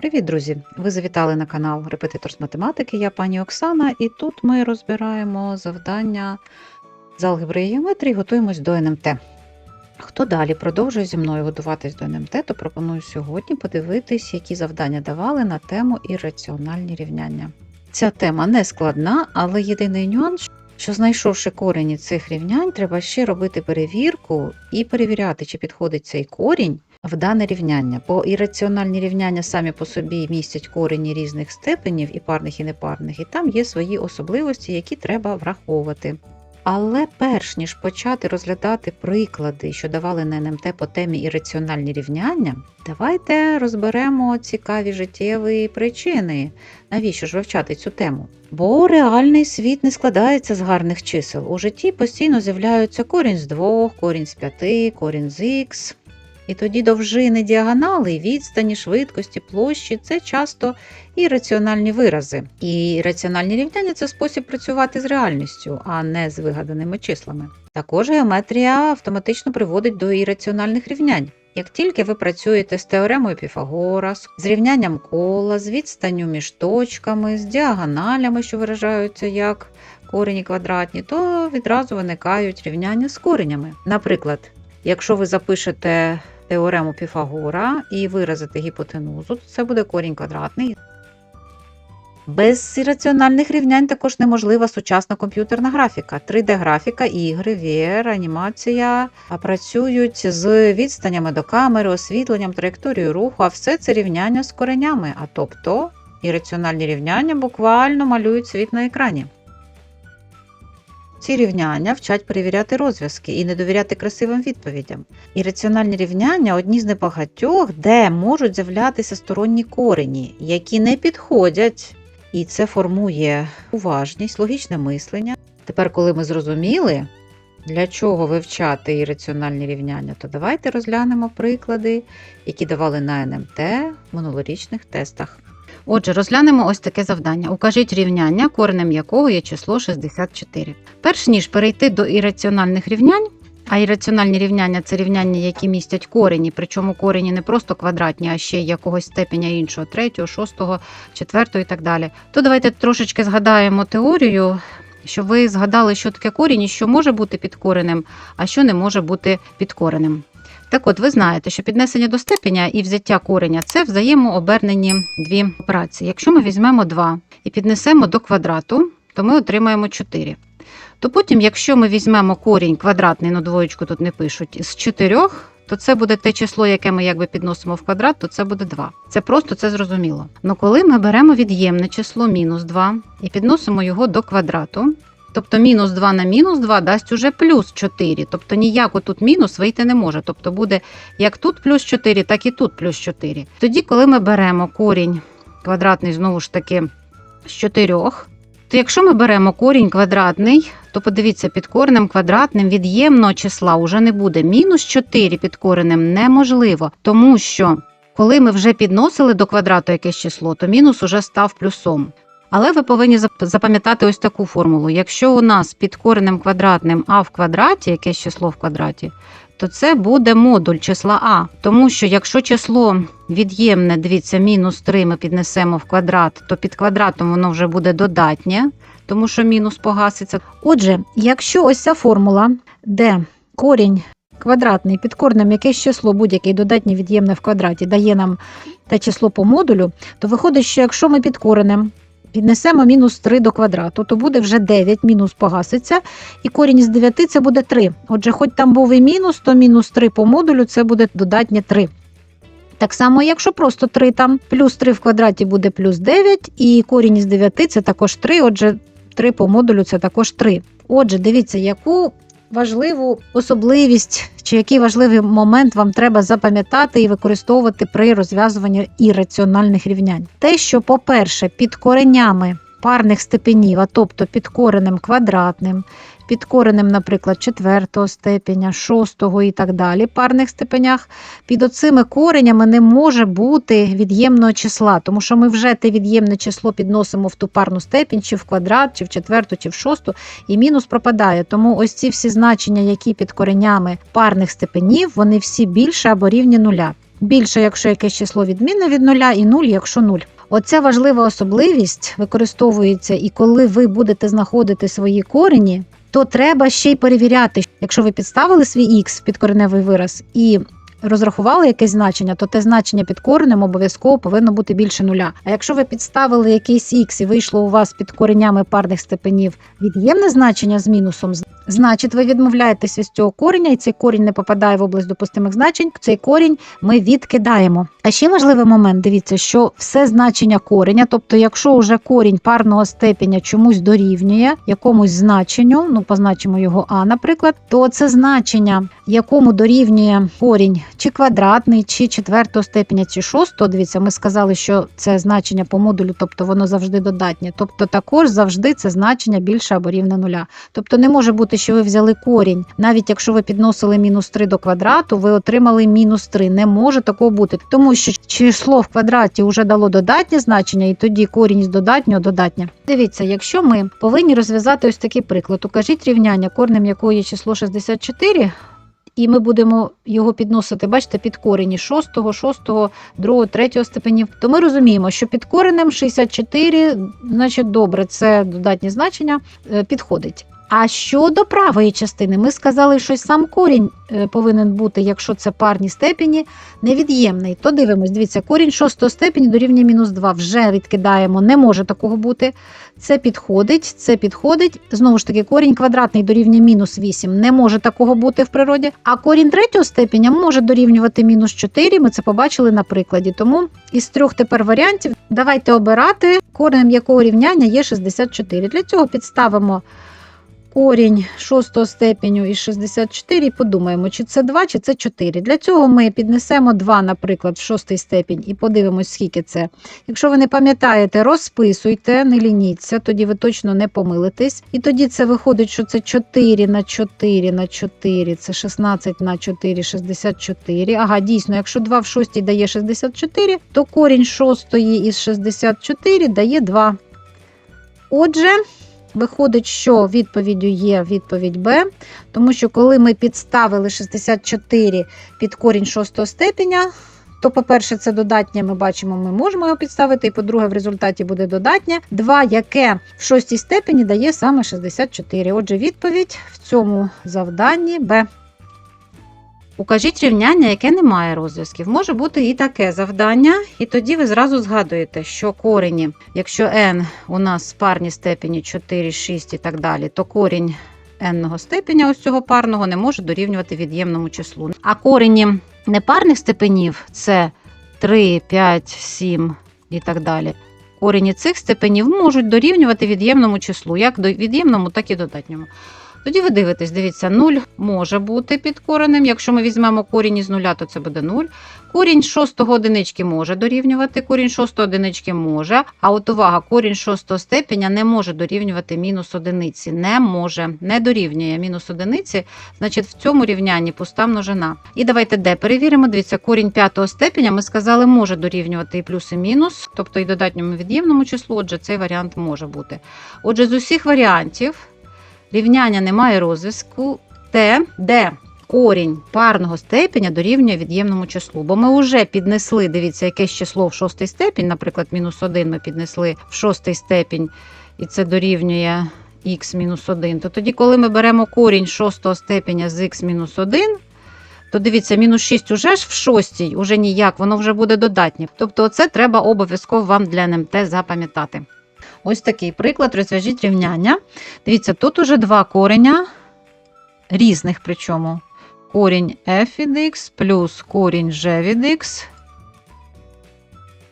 Привіт, друзі! Ви завітали на канал Репетитор з математики. Я пані Оксана, і тут ми розбираємо завдання з алгебри і геометрії, готуємось до НМТ. Хто далі продовжує зі мною готуватись до НМТ, то пропоную сьогодні подивитись, які завдання давали на тему ірраціональні рівняння. Ця тема не складна, але єдиний нюанс, що знайшовши корені цих рівнянь, треба ще робити перевірку і перевіряти, чи підходить цей корінь в дане рівняння, бо ірраціональні рівняння самі по собі містять корені різних степенів, і парних, і непарних, і там є свої особливості, які треба враховувати. Але перш ніж почати розглядати приклади, що давали на НМТ по темі ірраціональні рівняння, давайте розберемо цікаві життєві причини, навіщо ж вивчати цю тему. Бо реальний світ не складається з гарних чисел. У житті постійно з'являються корінь з двох, корінь з п'яти, корінь з х. І тоді довжини діагонали, відстані, швидкості, площі це часто і раціональні вирази. І раціональні рівняння це спосіб працювати з реальністю, а не з вигаданими числами. Також геометрія автоматично приводить до ірраціональних рівнянь. Як тільки ви працюєте з теоремою Піфагора, з рівнянням кола, з відстанню між точками, з діагоналями, що виражаються як корені квадратні, то відразу виникають рівняння з коренями. Наприклад, якщо ви запишете теорему Піфагора і виразити гіпотенузу, то це буде корінь квадратний. Без ірраціональних рівнянь також неможлива сучасна комп'ютерна графіка. 3D-графіка, ігри, VR, анімація працюють з відстанями до камери, освітленням, траєкторією руху, а все це рівняння з коренями. А тобто ірраціональні рівняння буквально малюють світ на екрані. Ці рівняння вчать перевіряти розв'язки і не довіряти красивим відповідям. Ірраціональні рівняння одні з небагатьох, де можуть з'являтися сторонні корені, які не підходять, і це формує уважність, логічне мислення. Тепер, коли ми зрозуміли, для чого вивчати ірраціональні рівняння, то давайте розглянемо приклади, які давали на НМТ в минулорічних тестах. Отже, розглянемо ось таке завдання. Укажіть рівняння, коренем якого є число 64. Перш ніж перейти до ірраціональних рівнянь, а ірраціональні рівняння це рівняння, які містять корені, причому корені не просто квадратні, а ще й якогось степеня іншого, третього, шостого, четвертого і так далі. То давайте трошечки згадаємо теорію, щоб ви згадали, що таке корінь і що може бути під коренем, а що не може бути під коренем. Так от, ви знаєте, що піднесення до степеня і взяття кореня це взаємообернені дві операції. Якщо ми візьмемо 2 і піднесемо до квадрату, то ми отримаємо 4. То потім, якщо ми візьмемо корінь квадратний, ну двоєчку тут не пишуть, з 4, то це буде те число, яке ми якби підносимо в квадрат, то це буде 2. Це просто це зрозуміло. Ну коли ми беремо від'ємне число мінус 2 і підносимо його до квадрату, Тобто мінус 2 на мінус 2 дасть уже плюс 4. Тобто ніяко тут мінус вийти не може. Тобто буде як тут плюс 4, так і тут плюс 4. Тоді, коли ми беремо корінь квадратний, знову ж таки, з 4, то якщо ми беремо корінь квадратний, то подивіться, під коренем квадратним від'ємного числа вже не буде. Мінус 4 під коренем неможливо, тому що коли ми вже підносили до квадрату якесь число, то мінус уже став плюсом. Але ви повинні запам'ятати ось таку формулу. Якщо у нас під коренем квадратним а в квадраті, якесь число в квадраті, то це буде модуль числа А. Тому що якщо число від'ємне, дивіться, мінус 3 ми піднесемо в квадрат, то під квадратом воно вже буде додатнє, тому що мінус погаситься. Отже, якщо ось ця формула, де корінь квадратний під коренем якесь число, будь-яке додатнє від'ємне в квадраті, дає нам те число по модулю, то виходить, що якщо ми під коренем Піднесемо мінус 3 до квадрату, то буде вже 9, мінус погаситься, і корінь з 9 це буде 3. Отже, хоч там був і мінус, то мінус 3 по модулю це буде додатнє 3. Так само, якщо просто 3 там, плюс 3 в квадраті буде плюс 9, і корінь з 9 це також 3, отже, 3 по модулю це також 3. Отже, дивіться, яку важливу особливість чи який важливий момент вам треба запам'ятати і використовувати при розв'язуванні ірраціональних рівнянь. Те, що, по-перше, під коренями парних степенів, а тобто під коренем квадратним, під коренем, наприклад, четвертого степеня, шостого і так далі, парних степенях, під оцими коренями не може бути від'ємного числа, тому що ми вже те від'ємне число підносимо в ту парну степінь, чи в квадрат, чи в четверту, чи в шосту, і мінус пропадає. Тому ось ці всі значення, які під коренями парних степенів, вони всі більше або рівні нуля. більше, якщо якесь число відмінне від нуля, і 0, якщо 0. Оця важлива особливість використовується і коли ви будете знаходити свої корені, то треба ще й перевіряти, якщо ви підставили свій ікс під кореневий вираз і розрахували якесь значення, то те значення під коренем обов'язково повинно бути більше нуля. А якщо ви підставили якийсь х і вийшло у вас під коренями парних степенів від'ємне значення з мінусом, значить ви відмовляєтесь від цього кореня, і цей корінь не попадає в область допустимих значень. Цей корінь ми відкидаємо. А ще важливий момент: дивіться, що все значення кореня, тобто, якщо вже корінь парного степеня чомусь дорівнює якомусь значенню, ну позначимо його а, наприклад, то це значення, якому дорівнює корінь чи квадратний, чи четвертого степеня, чи шостого. Дивіться, ми сказали, що це значення по модулю, тобто воно завжди додатнє. Тобто також завжди це значення більше або рівне нуля. Тобто не може бути, що ви взяли корінь, навіть якщо ви підносили мінус 3 до квадрату, ви отримали мінус 3. Не може такого бути, тому що число в квадраті вже дало додатнє значення, і тоді корінь з додатнього додатнє. Дивіться, якщо ми повинні розв'язати ось такий приклад, укажіть рівняння, корнем якого є число 64, і ми будемо його підносити, бачите, під корені 6, 6, 2, 3 степенів, то ми розуміємо, що під коренем 64, значить, добре, це додатні значення, е, підходить. А щодо правої частини, ми сказали, що сам корінь е, повинен бути, якщо це парні степені, невід'ємний. То дивимось, дивіться, корінь шостого степені дорівнює мінус 2. Вже відкидаємо, не може такого бути. Це підходить, це підходить. Знову ж таки, корінь квадратний дорівнює мінус 8. Не може такого бути в природі. А корінь третього степеня може дорівнювати мінус 4. Ми це побачили на прикладі. Тому із трьох тепер варіантів давайте обирати, коренем якого рівняння є 64. Для цього підставимо корінь шостого степеню із 64 і подумаємо, чи це 2, чи це 4. Для цього ми піднесемо 2, наприклад, в шостий степінь і подивимось, скільки це. Якщо ви не пам'ятаєте, розписуйте, не лініться, тоді ви точно не помилитесь. І тоді це виходить, що це 4 на 4 на 4, це 16 на 4, 64. Ага, дійсно, якщо 2 в шостій дає 64, то корінь шостої із 64 дає 2. Отже, Виходить, що відповіддю є відповідь Б, тому що коли ми підставили 64 під корінь шостого степеня, то, по-перше, це додатнє, ми бачимо, ми можемо його підставити, і по-друге, в результаті буде додатнє 2, яке в шостій степені дає саме 64. Отже, відповідь в цьому завданні Б. Укажіть рівняння, яке не має розв'язків. Може бути і таке завдання, і тоді ви зразу згадуєте, що корені, якщо n у нас парні степені 4, 6 і так далі, то корінь n степеня ось цього парного не може дорівнювати від'ємному числу. А корені непарних степенів це 3, 5, 7 і так далі. Корені цих степенів можуть дорівнювати від'ємному числу, як до від'ємному, так і додатньому. Тоді ви дивитесь, дивіться, 0 може бути під коренем. Якщо ми візьмемо корінь із нуля, то це буде 0. Корінь шостого одинички може дорівнювати, корінь шостого одинички може. А от увага, корінь шостого степеня не може дорівнювати мінус одиниці. Не може, не дорівнює мінус одиниці, значить в цьому рівнянні пуста множина. І давайте де перевіримо. Дивіться, корінь п'ятого степеня ми сказали, може дорівнювати і плюс, і мінус, тобто і додатньому від'ємному числу. Отже, цей варіант може бути. Отже, з усіх варіантів рівняння немає розв'язку, те, де корінь парного степеня дорівнює від'ємному числу. Бо ми вже піднесли, дивіться, якесь число в шостий степінь, наприклад, мінус 1 ми піднесли в шостий степінь, і це дорівнює мінус 1. То тоді, коли ми беремо корінь шостого степеня з х мінус 1, то дивіться, мінус 6 уже ж в шостій, уже ніяк, воно вже буде додатнє. Тобто, це треба обов'язково вам для НМТ запам'ятати. Ось такий приклад, розв'яжіть рівняння. Дивіться, тут уже два кореня різних, причому корінь f від x плюс корінь g від x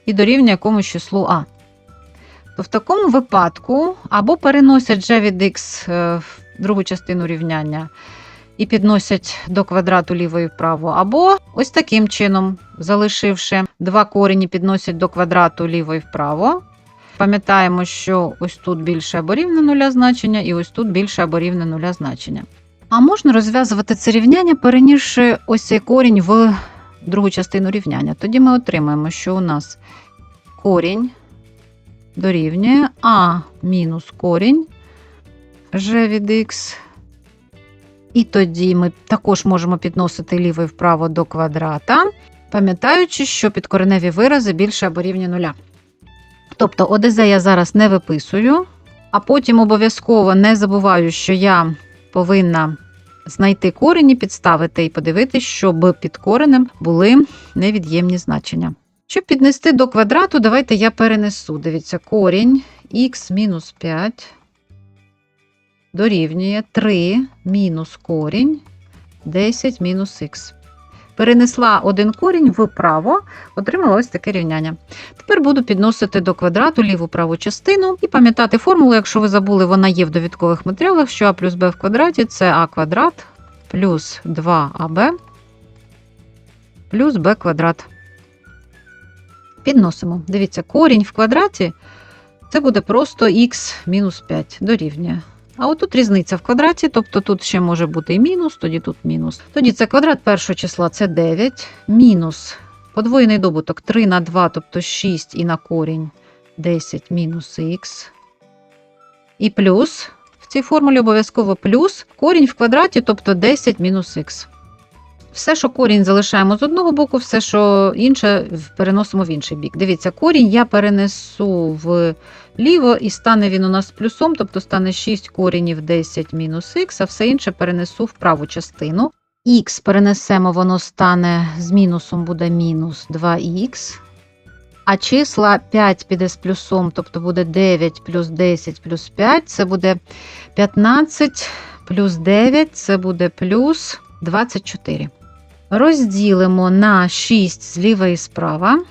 і дорівнює якомусь числу а. То в такому випадку або переносять g від x е, в другу частину рівняння і підносять до квадрату ліво і вправо, або ось таким чином, залишивши два корені, підносять до квадрату ліво і вправо. Пам'ятаємо, що ось тут більше або рівне нуля значення, і ось тут більше або рівне нуля значення. А можна розв'язувати це рівняння, перенісши ось цей корінь в другу частину рівняння. Тоді ми отримаємо, що у нас корінь дорівнює а мінус корінь g від x. І тоді ми також можемо підносити ліво і вправо до квадрата. пам'ятаючи, що підкореневі вирази більше або рівні нуля. Тобто ОДЗ я зараз не виписую, а потім обов'язково не забуваю, що я повинна знайти корені, підставити і подивитися, щоб під коренем були невід'ємні значення. Щоб піднести до квадрату, давайте я перенесу. Дивіться, корінь х мінус 5 дорівнює 3 мінус корінь 10 мінус х. Перенесла один корінь вправо, отримала ось таке рівняння. Тепер буду підносити до квадрату ліву праву частину і пам'ятати формулу, якщо ви забули, вона є в довідкових матеріалах, що а плюс b в квадраті це а квадрат плюс 2аб плюс b квадрат. Підносимо. Дивіться, корінь в квадраті це буде просто х мінус 5 дорівнює. А отут різниця в квадраті, тобто тут ще може бути і мінус, тоді тут мінус. Тоді це квадрат першого числа це 9, мінус подвоєний добуток 3 на 2, тобто 6 і на корінь 10 мінус х. І плюс в цій формулі обов'язково плюс корінь в квадраті, тобто 10 мінус х. Все, що корінь залишаємо з одного боку, все, що інше, переносимо в інший бік. Дивіться, корінь я перенесу в ліво і стане він у нас плюсом, тобто стане 6 корінів 10 мінус х, а все інше перенесу в праву частину. Х перенесемо, воно стане з мінусом буде мінус 2х. А числа 5 піде з плюсом, тобто буде 9 плюс 10 плюс 5, це буде 15 плюс 9, це буде плюс 24. Розділимо на 6 зліва і справа.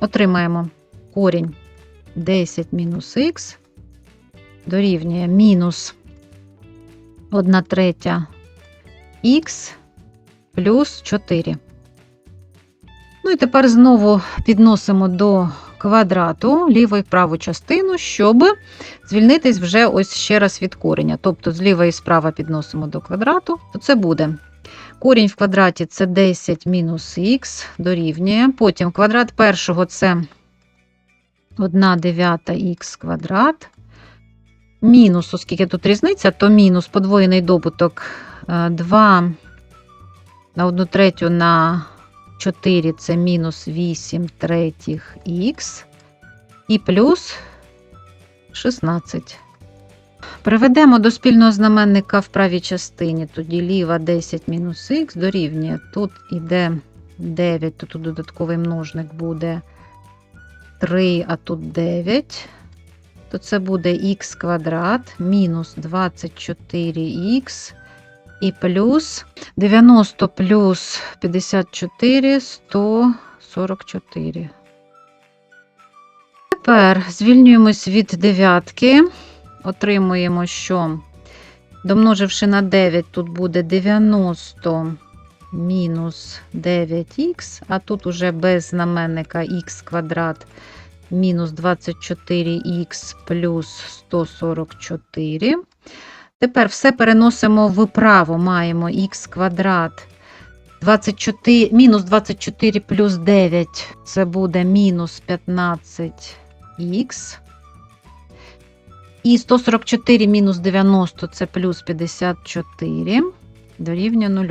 Отримаємо корінь 10 мінус х дорівнює мінус 1 третя х плюс 4. Ну і тепер знову підносимо до квадрату ліву і праву частину, щоб звільнитись вже ось ще раз від кореня. Тобто зліва і справа підносимо до квадрату, то це буде. Корінь в квадраті це 10 мінус х дорівнює. Потім квадрат першого це 1 дев'ята х квадрат. Мінус, оскільки тут різниця, то мінус подвоєний добуток е, 2 на 1 третю на 4 це мінус 8 третіх х і плюс 16. Приведемо до спільного знаменника в правій частині. Тоді ліва 10 мінус х дорівнює. Тут іде 9, то тут додатковий множник буде 3, а тут 9. То це буде х квадрат мінус 24х і плюс 90 плюс 54 144. Тепер звільнюємось від дев'ятки. Отримуємо, що домноживши на 9, тут буде 90 мінус 9х, а тут уже без знаменника х квадрат мінус 24х плюс 144. Тепер все переносимо вправо. Маємо х квадрат 24, мінус 24 плюс 9 це буде мінус 15х. І 144 мінус 90 це плюс 54 дорівнює 0.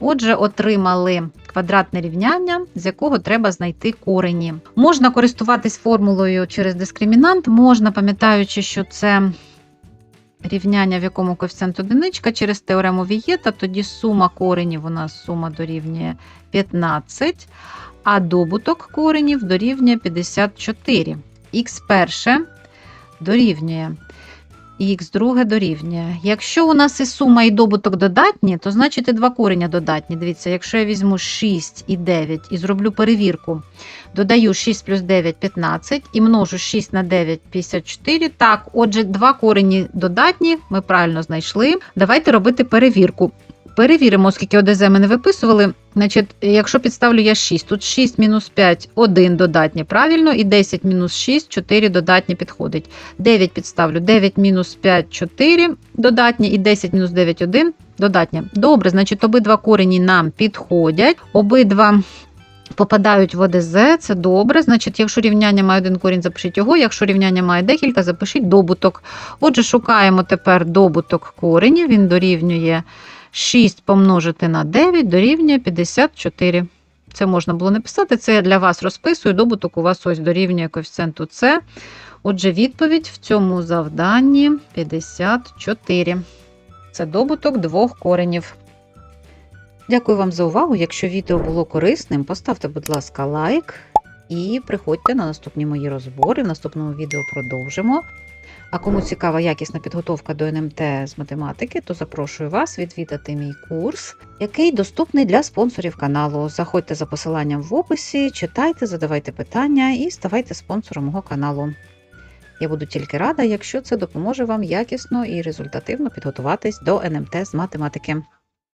Отже, отримали квадратне рівняння, з якого треба знайти корені. Можна користуватись формулою через дискримінант, можна, пам'ятаючи, що це рівняння, в якому коефіцієнт одиничка, через теорему Вієта, тоді сума коренів у нас сума дорівнює 15, а добуток коренів дорівнює 54. Х перше дорівнює. Х друге дорівнює. Якщо у нас і сума, і добуток додатні, то значить і два кореня додатні. Дивіться, якщо я візьму 6 і 9 і зроблю перевірку, додаю 6 плюс 9 15 і множу 6 на 9 54. Так, отже, два корені додатні, ми правильно знайшли. Давайте робити перевірку. Перевіримо, скільки ОДЗ ми не виписували. Значить, якщо підставлю я 6, тут 6 мінус 5 1 додатні, правильно, і 10 мінус 6 4 додатні підходить. 9 підставлю, 9 мінус 5 4 додатні, і 10 мінус 9 1 додатні. Добре, значить, обидва корені нам підходять. Обидва попадають в ОДЗ, це добре. Значить, якщо рівняння має один корінь, запишіть його. Якщо рівняння має декілька, запишіть добуток. Отже, шукаємо тепер добуток коренів. Він дорівнює 6 помножити на 9 дорівнює 54. це можна було не писати. Це я для вас розписую. Добуток у вас ось дорівнює коефіцієнту С. Отже, відповідь в цьому завданні 54. Це добуток двох коренів. Дякую вам за увагу. Якщо відео було корисним, поставте, будь ласка, лайк і приходьте на наступні мої розбори. В наступному відео продовжимо. А кому цікава якісна підготовка до НМТ з математики, то запрошую вас відвідати мій курс, який доступний для спонсорів каналу. Заходьте за посиланням в описі, читайте, задавайте питання і ставайте спонсором мого каналу. Я буду тільки рада, якщо це допоможе вам якісно і результативно підготуватись до НМТ з математики.